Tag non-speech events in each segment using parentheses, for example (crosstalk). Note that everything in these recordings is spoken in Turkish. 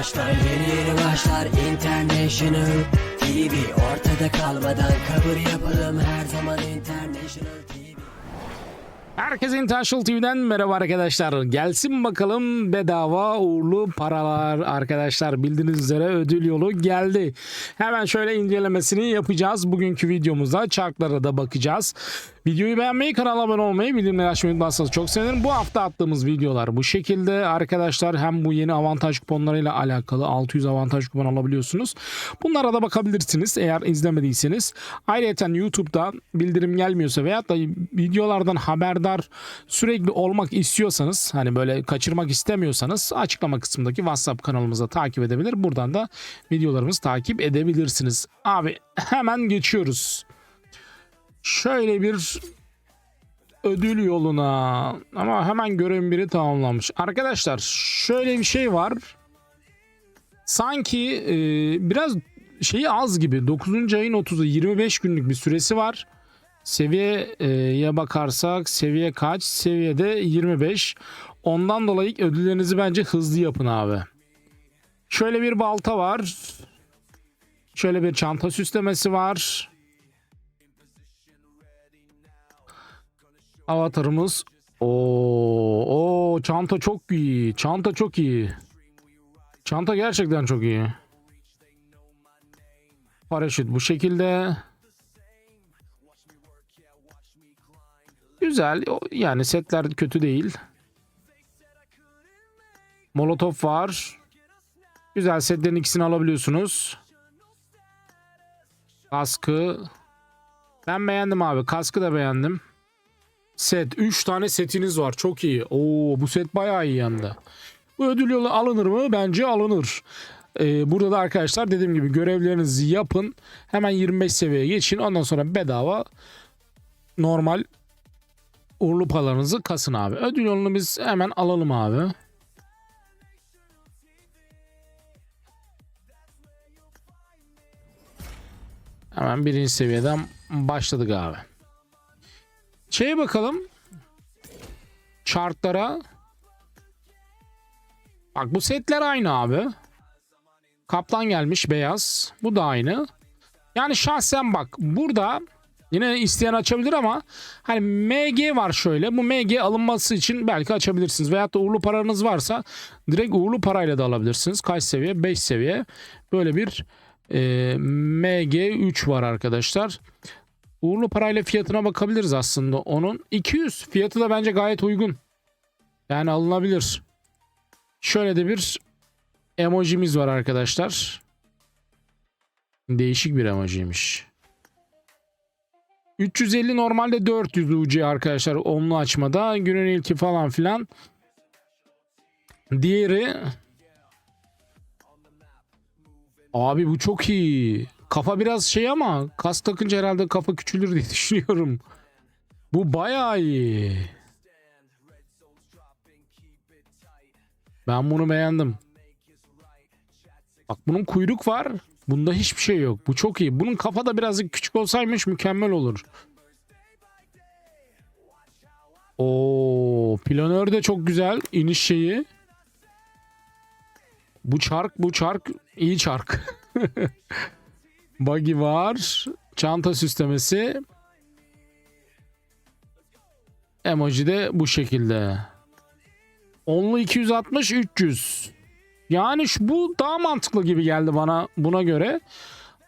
başlar Yeni yeni başlar International TV Ortada kalmadan kabul yapalım Her zaman International TV Herkese International TV'den merhaba arkadaşlar. Gelsin bakalım bedava uğurlu paralar arkadaşlar. Bildiğiniz üzere ödül yolu geldi. Hemen şöyle incelemesini yapacağız. Bugünkü videomuzda çarklara da bakacağız. Videoyu beğenmeyi, kanala abone olmayı, bildirimleri açmayı unutmazsanız çok sevinirim. Bu hafta attığımız videolar bu şekilde arkadaşlar. Hem bu yeni avantaj kuponlarıyla alakalı 600 avantaj kupon alabiliyorsunuz. Bunlara da bakabilirsiniz eğer izlemediyseniz. Ayrıca YouTube'da bildirim gelmiyorsa veyahut da videolardan haberdar sürekli olmak istiyorsanız hani böyle kaçırmak istemiyorsanız açıklama kısmındaki WhatsApp kanalımıza takip edebilir. Buradan da videolarımızı takip edebilirsiniz. Abi hemen geçiyoruz. Şöyle bir ödül yoluna ama hemen görevin biri tamamlanmış. Arkadaşlar şöyle bir şey var. Sanki e, biraz şeyi az gibi. 9. ayın 30'u 25 günlük bir süresi var. Seviyeye bakarsak seviye kaç? Seviyede 25. Ondan dolayı ödüllerinizi bence hızlı yapın abi. Şöyle bir balta var. Şöyle bir çanta süslemesi var. Avatarımız. Oo, oo çanta çok iyi. Çanta çok iyi. Çanta gerçekten çok iyi. Paraşüt bu şekilde. Güzel. O- Yani setler kötü değil. Molotof var. Güzel setlerin ikisini alabiliyorsunuz. Kaskı. Ben beğendim abi. Kaskı da beğendim. Set. 3 tane setiniz var. Çok iyi. Oo bu set bayağı iyi yanında. Bu ödül yolu alınır mı? Bence alınır. Ee, burada da arkadaşlar dediğim gibi görevlerinizi yapın. Hemen 25 seviyeye geçin. Ondan sonra bedava normal uğurlu paralarınızı kasın abi. Ödül yolunu biz hemen alalım abi. Hemen birinci seviyeden başladık abi. Şeye bakalım. Chartlara. Bak bu setler aynı abi. Kaplan gelmiş beyaz. Bu da aynı. Yani şahsen bak burada yine isteyen açabilir ama hani MG var şöyle. Bu MG alınması için belki açabilirsiniz. Veyahut da uğurlu paranız varsa direkt uğurlu parayla da alabilirsiniz. Kaç seviye? 5 seviye. Böyle bir e, MG3 var arkadaşlar. Uğurlu parayla fiyatına bakabiliriz aslında onun. 200 fiyatı da bence gayet uygun. Yani alınabilir. Şöyle de bir emojimiz var arkadaşlar. Değişik bir emojiymiş. 350 normalde 400 UC arkadaşlar onlu açmada. Günün ilki falan filan. Diğeri Abi bu çok iyi. Kafa biraz şey ama kas takınca herhalde kafa küçülür diye (laughs) düşünüyorum. Bu bayağı iyi. Ben bunu beğendim. Bak bunun kuyruk var. Bunda hiçbir şey yok. Bu çok iyi. Bunun kafa da birazcık küçük olsaymış mükemmel olur. Oo, planör de çok güzel. İniş şeyi. Bu çark, bu çark iyi çark. (laughs) Buggy var. Çanta süslemesi. Emoji de bu şekilde. Onlu 260 300. Yani şu, bu daha mantıklı gibi geldi bana buna göre.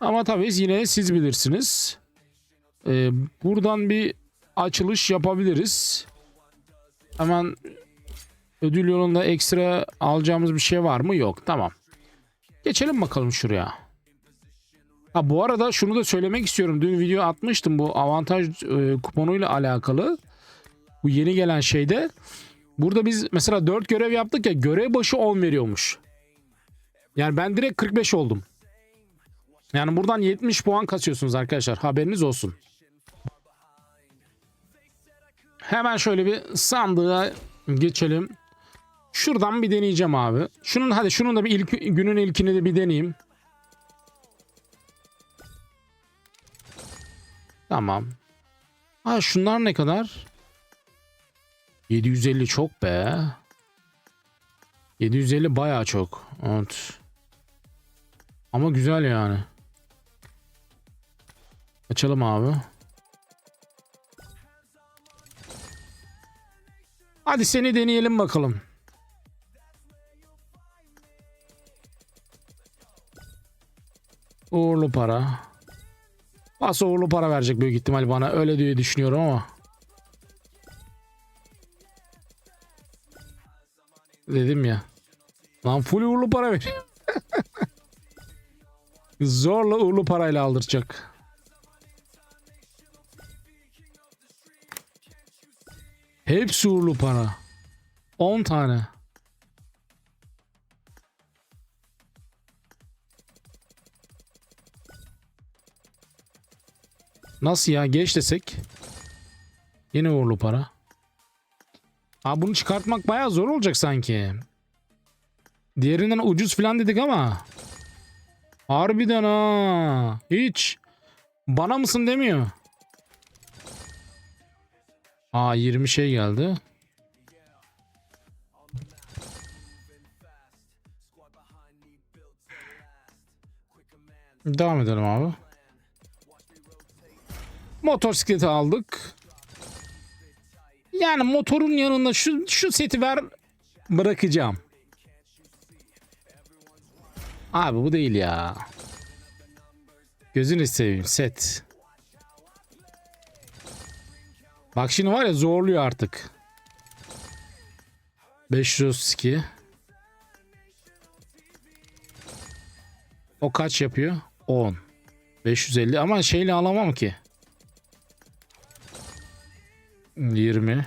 Ama tabii yine siz bilirsiniz. Ee, buradan bir açılış yapabiliriz. Hemen ödül yolunda ekstra alacağımız bir şey var mı? Yok. Tamam. Geçelim bakalım şuraya. Ha bu arada şunu da söylemek istiyorum. Dün video atmıştım bu avantaj e, kuponuyla alakalı. Bu yeni gelen şeyde. Burada biz mesela 4 görev yaptık ya görev başı 10 veriyormuş. Yani ben direkt 45 oldum. Yani buradan 70 puan kasıyorsunuz arkadaşlar. Haberiniz olsun. Hemen şöyle bir sandığa geçelim. Şuradan bir deneyeceğim abi. Şunun hadi şunun da bir ilk günün ilkini de bir deneyeyim. Tamam. Ha şunlar ne kadar? 750 çok be. 750 bayağı çok. Evet. Ama güzel yani. Açalım abi. Hadi seni deneyelim bakalım. Uğurlu para. Pas uğurlu para verecek büyük ihtimal bana. Öyle diye düşünüyorum ama. Dedim ya. Lan full uğurlu para veriyor. (laughs) Zorla uğurlu parayla aldıracak. Hepsi uğurlu para. 10 tane. Nasıl ya? Geç desek. Yine uğurlu para. Aa, bunu çıkartmak bayağı zor olacak sanki. Diğerinden ucuz falan dedik ama. Harbiden ha. Hiç. Bana mısın demiyor. Aa 20 şey geldi. Devam edelim abi. Motosikleti aldık. Yani motorun yanında şu şu seti ver bırakacağım. Abi bu değil ya. Gözünü seveyim set. Bak şimdi var ya zorluyor artık. 532. O kaç yapıyor? 10. 550 ama şeyle alamam ki. 20.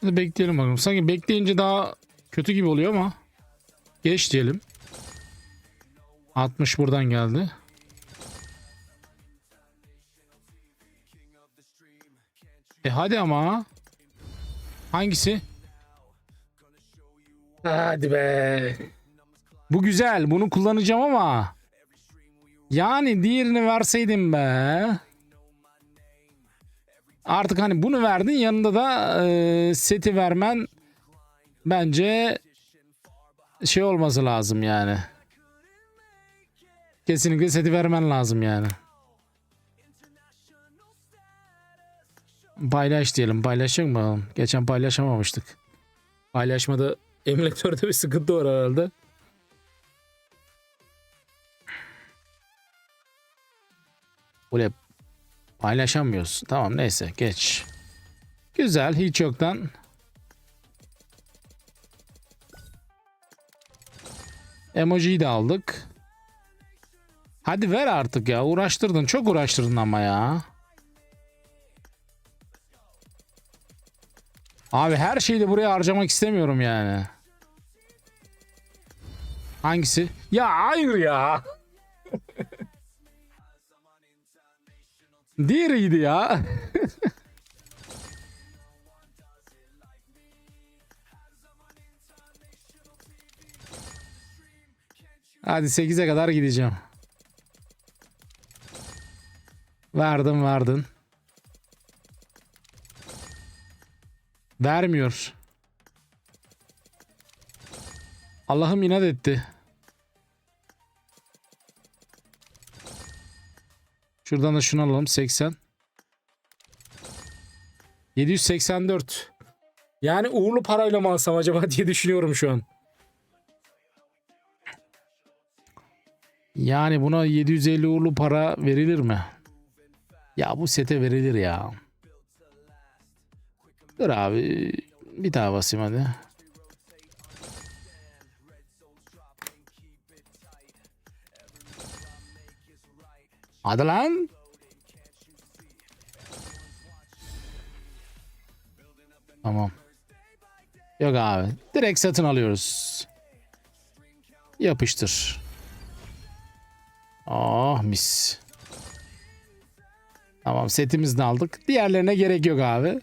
Hadi bekleyelim bakalım. Sanki bekleyince daha kötü gibi oluyor ama. Geç diyelim. 60 buradan geldi. E hadi ama. Hangisi? Hadi be. Bu güzel. Bunu kullanacağım ama. Yani diğerini verseydim be. Artık hani bunu verdin yanında da e, seti vermen bence şey olması lazım yani. Kesinlikle seti vermen lazım yani. Paylaş diyelim. Paylaşacak mı? Geçen paylaşamamıştık. Paylaşmada emülatörde bir sıkıntı var herhalde. Böyle paylaşamıyoruz. Tamam neyse geç. Güzel hiç yoktan. Emojiyi de aldık. Hadi ver artık ya uğraştırdın çok uğraştırdın ama ya. Abi her şeyi de buraya harcamak istemiyorum yani. Hangisi? Ya hayır ya. Diğeriydi ya. Hadi 8'e kadar gideceğim. Verdim verdin. Vermiyor. Allah'ım inat etti. Şuradan da şunu alalım 80. 784. Yani uğurlu parayla mı alsam acaba diye düşünüyorum şu an. Yani buna 750 uğurlu para verilir mi? Ya bu sete verilir ya. Dur abi. Bir daha basayım hadi. Hadi lan. Tamam. Yok abi. Direkt satın alıyoruz. Yapıştır. Ah mis. Tamam setimizi de aldık. Diğerlerine gerek yok abi.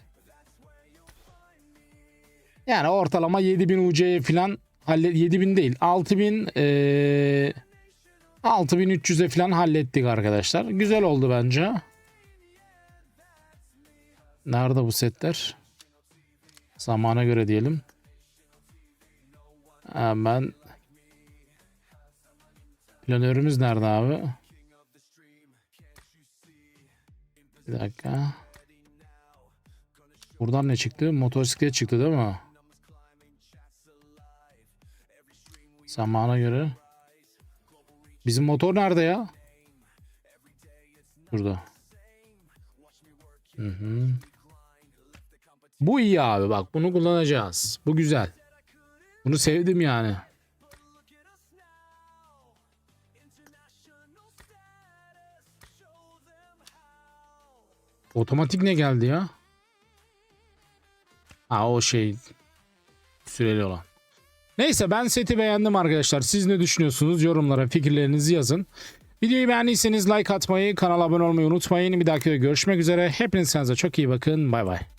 Yani ortalama 7000 UC'ye falan hallet 7000 değil 6000 ee, 6300'e falan hallettik arkadaşlar. Güzel oldu bence. Nerede bu setler? Zamana göre diyelim. Hemen planörümüz nerede abi? Bir dakika. Buradan ne çıktı? Motosiklet çıktı değil mi? Zamana göre. Bizim motor nerede ya? Burada. Hı hı. Bu iyi abi bak bunu kullanacağız. Bu güzel. Bunu sevdim yani. Otomatik ne geldi ya? Ha o şey süreli olan. Neyse ben seti beğendim arkadaşlar. Siz ne düşünüyorsunuz? Yorumlara fikirlerinizi yazın. Videoyu beğendiyseniz like atmayı, kanala abone olmayı unutmayın. Bir dahaki görüşmek üzere. Hepiniz kendinize çok iyi bakın. Bay bay.